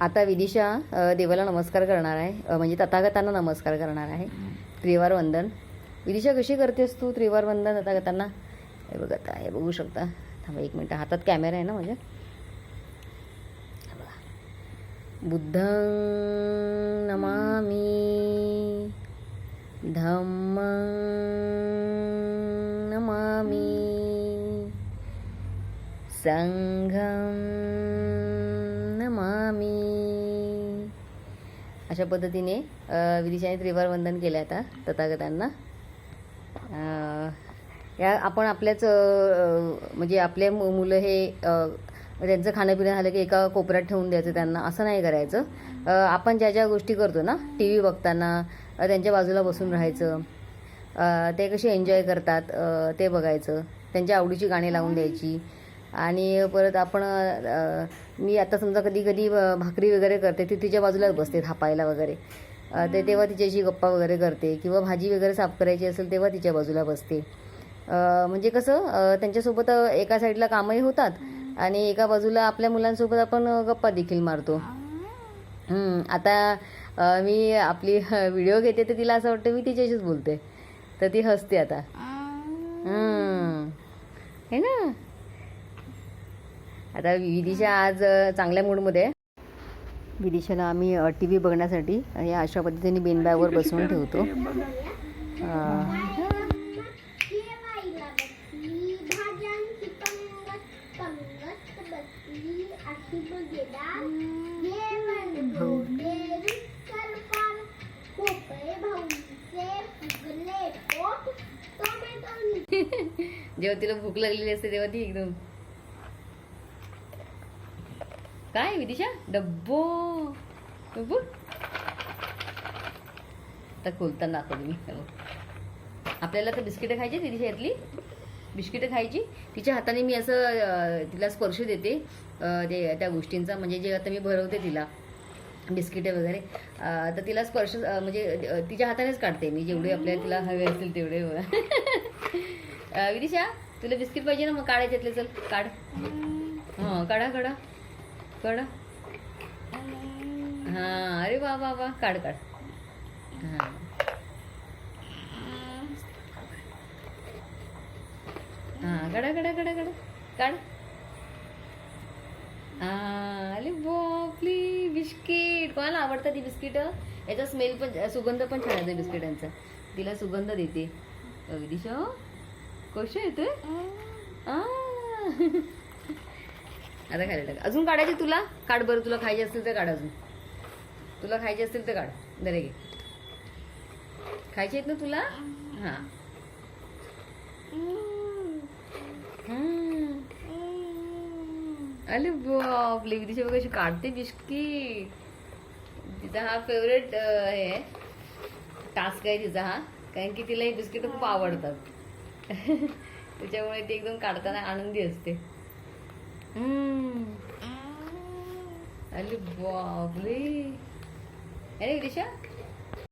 आता विदिशा देवाला नमस्कार करणार आहे. म्हणजे तथागतांना नमस्कार करणार आहे. त्रिवार वंदन. विदिशा कशी करतेस तू त्रिवार वंदन तथागतांना? हे बघ आता हे बघू शकता. थांबा एक मिनटं. हातात कॅमेरा आहे ना म्हणजे. बुद्धं नमामि धम्मं नमामि संघं नमामि अशा पद्धतीने विदिशाने त्रिवार वंदन केलं आता तथागतांना. या आपण आपल्याच म्हणजे आपले मु- मुलं हे त्यांचं खाणं पिणं झालं की एका कोपऱ्यात ठेवून द्यायचं त्यांना असं नाही करायचं. आपण ज्या ज्या गोष्टी करतो ना टी व्ही बघताना त्यांच्या बाजूला बसून राहायचं. ते कसे एन्जॉय करतात ते बघायचं. त्यांच्या आवडीची गाणी लावून द्यायची. आणि परत आपण मी आता समजा कधी कधी भाकरी वगैरे करते ती तिच्या बाजूलाच बसते थापायला वगैरे. ते तेव्हा तिच्याशी गप्पा वगैरे करते किंवा भाजी वगैरे साफ करायची असेल तेव्हा तिच्या बाजूला बसते. म्हणजे कसं त्यांच्यासोबत एका साईडला कामही होतात आणि एका बाजूला आपल्या मुलांसोबत आपण गप्पा देखील मारतो. आता मी आपली व्हिडिओ घेते तर तिला असं वाटतं मी तिच्याशीच बोलते. तर ती हसते आता. है ना? आता विदिशा आज चांगल्या मूडमध्ये आहे. विदिशाला आम्ही टी व्ही बघण्यासाठी या अशा पद्धतीने बेनबॅगवर बसवून ठेवतो. जेव्हा तिला भूक लागलेली असते तेव्हा ती एकदम काय विदिशा? डब्बो. डब्बू? आता खोलताना दाखवते मी. हे. आपल्याला तर बिस्किटं खायची विदिशा यातली. बिस्किटं खायची. तिच्या हाताने मी असं तिला स्पर्श देते. ते त्या गोष्टींचा. म्हणजे जे आता मी भरवते तिला. बिस्किटे वगैरे. तर तिला स्पर्श म्हणजे तिच्या हातानेच काढते मी. जेवढे आपल्याला तिला हवे असतील तेवढे. अं, विदिशा तुला बिस्किट पाहिजे ना? मग काढायच्यातले चल. काढ. हां काढा काढा. काढा हां अरे वा वा वा. काढ काढ. हां. हां काढा काढा काढा काढा. काढ अरे बापली बिस्किट. कोणाला आवडतात ती बिस्किट? याचा स्मेल पण सुगंध पण छान येतो बिस्किटांचा. तिला सुगंध देते. अ, विदिशा कशा येते आता खायला टाक. अजून काढायचे तुला? काढ बरं तुला खायचे असतील तर काढ अजून. तुला खायचे असतील तर काढ. दरे घे. खायचे आहेत ना तुला? हां. अरे बाप विदिशा बघ कशी काढते बिस्की तिचा हा फेवरेट हे टास्क आहे तिचा हा. कारण की तिला हे बिस्किट खूप आवडतात. त्याच्यामुळे ती एकदम काढताना आनंदी असते. हम्म. अरे बापले अरे विदिशा